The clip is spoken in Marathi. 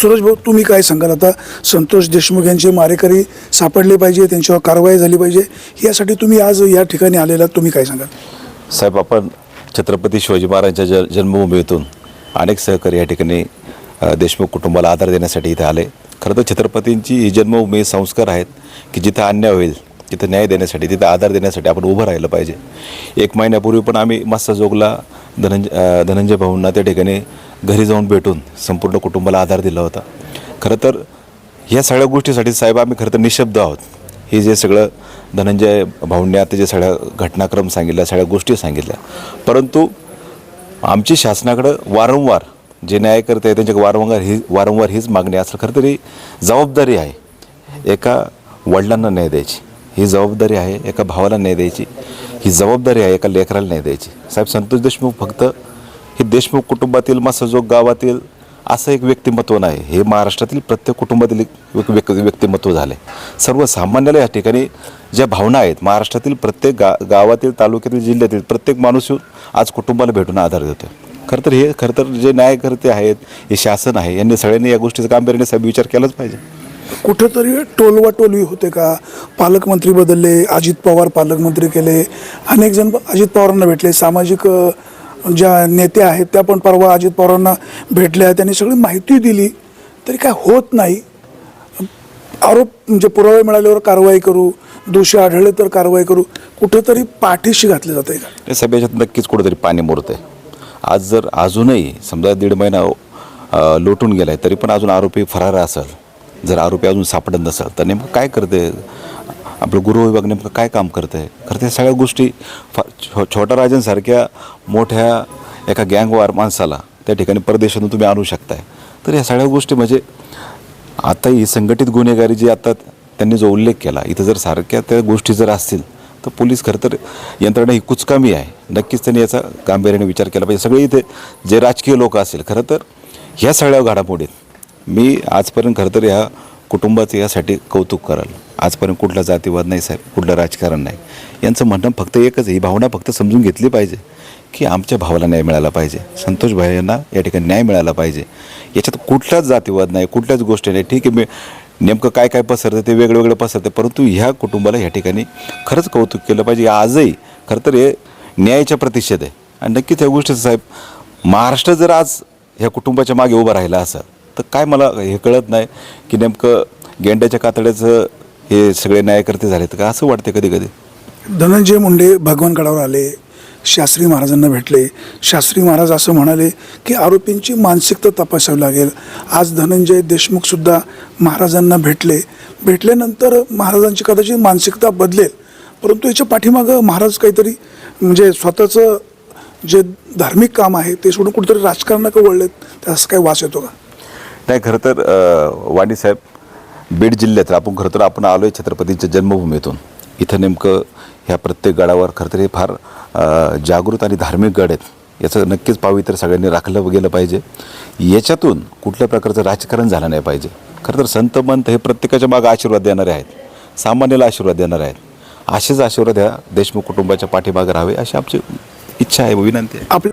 सुरज भाऊ तुम्ही काय सांगाल? आता संतोष देशमुख यांचे मारेकरी सापडले पाहिजे त्यांच्यावर कारवाई झाली पाहिजे यासाठी तुम्ही आज या ठिकाणी आलेला तुम्ही काय सांगाल? साहेब आपण छत्रपती शिवाजी महाराजांच्या ज जन्मभूमीतून अनेक सहकारी या ठिकाणी देशमुख कुटुंबाला आधार देण्यासाठी इथे आले. खरं तर छत्रपतींची ही जन्मभूमी संस्कार आहेत की जिथं अन्याय होईल तिथं न्याय देण्यासाठी तिथं आधार देण्यासाठी आपण उभं राहिलं पाहिजे. एक महिन्यापूर्वी पण आम्ही मस्त जोगला धनंजय धनंजय भाऊंना त्या ठिकाणी घरी जाऊन भेटून संपूर्ण कुटुंबाला आधार दिला होता. खरं तर ह्या सगळ्या गोष्टीसाठी साहेब आम्ही खरं तर निशब्द आहोत. हे जे सगळं धनंजय भाऊंनी आता जे सगळ्या घटनाक्रम सांगितल्या सगळ्या गोष्टी सांगितल्या. परंतु आमची शासनाकडं वारंवार जे न्याय करते त्यांच्या वारंवार ही वारंवार हीच मागणी असं खरं तरी जबाबदारी आहे एका वडिलांना न्याय द्यायची. ही जबाबदारी आहे एका भावाला न्याय द्यायची. ही जबाबदारी आहे एका लेकराला न्याय द्यायची. साहेब संतोष देशमुख फक्त हे देशमुख कुटुंबातील मसजोग गावातील असं एक व्यक्तिमत्व नाही. हे महाराष्ट्रातील प्रत्येक कुटुंबातील एक व्यक्- व्यक्- व्यक्तिमत्व झाले सर्वसामान्याला या ठिकाणी ज्या भावना आहेत महाराष्ट्रातील प्रत्येक गा गावातील तालुक्यातील जिल्ह्यातील प्रत्येक माणूस येऊन आज कुटुंबाला भेटून आधार देतो खरं तर हे खरं तर जे न्यायकर्ते आहेत हे शासन आहे यांनी सगळ्यांनी या गोष्टीचा गांभीर्याने साहेब विचार केलाच पाहिजे. कुठंतरी टोलवा टोलवी होते का? पालकमंत्री बदलले अजित पवार पालकमंत्री केले अनेक जण अजित पवारांना भेटले सामाजिक ज्या नेत्या आहेत त्या पण परवा अजित पवारांना भेटल्या त्यांनी सगळी माहिती दिली. तरी काय होत नाही. आरोप म्हणजे पुरावे मिळाल्यावर कारवाई करू दोषी आढळले तर कारवाई करू कुठंतरी पाठीशी घातले जाते का? सभेच्यात नक्कीच कुठेतरी पाणी मुरत आहे आज जर अजूनही समजा दीड महिना लोटून गेला आहे तरी पण अजून आरोपी फरार असेल. जर आरोपी अजून सापडत नसेल तर नेमकं काय करते आपलं गुरु विभाग नेमकं काय काम करतं आहे खरं त्या सगळ्या गोष्टी फा छो छोटा राजांसारख्या मोठ्या एका गँगवार माणसाला त्या ठिकाणी परदेशातून तुम्ही आणू शकताय. तर या सगळ्या गोष्टी म्हणजे आता ही संघटित गुन्हेगारी जी आता त्यांनी जो उल्लेख केला इथं जर सारख्या त्या गोष्टी जर असतील तर पोलीस खरं तर यंत्रणा ही कुचकामी आहे. नक्कीच त्यांनी याचा गांभीर्याने विचार केला पाहिजे. सगळे इथे जे राजकीय लोक असेल खरं तर ह्या सगळ्या घडामोडीत मी आजपर्यंत खरं तर ह्या कुटुंबाचं यासाठी कौतुक कराल. आजपर्यंत कुठला जातीवाद नाही साहेब कुठलं राजकारण नाही. यांचं म्हणणं फक्त एकच आहे ही भावना फक्त समजून घेतली पाहिजे की आमच्या भावाला न्याय मिळाला पाहिजे. संतोष भाई यांना या ठिकाणी न्याय मिळाला पाहिजे. याच्यात कुठलाच जातीवाद नाही कुठल्याच गोष्टी नाही. ठीक आहे मी नेमकं काय काय पसरतं ते वेगळं वेगळं पसरतं परंतु ह्या कुटुंबाला या ठिकाणी खरंच कौतुक केलं पाहिजे. आजही खरं तर हे न्यायाच्या प्रतिषेध आहे. आणि नक्कीच ह्या गोष्टीचं साहेब महाराष्ट्र जर आज ह्या कुटुंबाच्या मागे उभा राहिला असं तर काय मला हे कळत नाही की नेमकं गेंड्याच्या कातड्याचं हे सगळे न्यायकर्ते झालेत का? असं वाटते कधी कधी. धनंजय मुंडे भगवानगडावर आले शास्त्री महाराजांना भेटले. शास्त्री महाराज असं म्हणाले की आरोपींची मानसिकता तपासावी लागेल. आज धनंजय देशमुखसुद्धा महाराजांना भेटले. भेटल्यानंतर महाराजांची कदाचित मानसिकता बदलेल. परंतु याच्या पाठीमागं महाराज काहीतरी म्हणजे स्वतःचं जे धार्मिक काम आहे ते सोडून कुठेतरी राजकारणाकडे वळलेत त्यास काही वास येतो का? नाही खरं तर वाणी साहेब बीड जिल्ह्यात आपण खरं तर आपण आलो आहे छत्रपतींच्या जन्मभूमीतून. इथं नेमकं ह्या प्रत्येक गडावर खरं तर हे फार जागृत आणि धार्मिक गड आहेत. याचं नक्कीच पावित्र्य सगळ्यांनी राखलं गेलं पाहिजे. याच्यातून कुठल्या प्रकारचं राजकारण झालं नाही पाहिजे. खरं तर संत मंत हे प्रत्येकाच्या मागं आशीर्वाद देणारे आहेत. सामान्याला आशीर्वाद देणारे आहेत. असेच आशीर्वाद ह्या देशमुख कुटुंबाच्या पाठीमागे राहावे अशी आमची इच्छा आहे विनंती आहे. आपली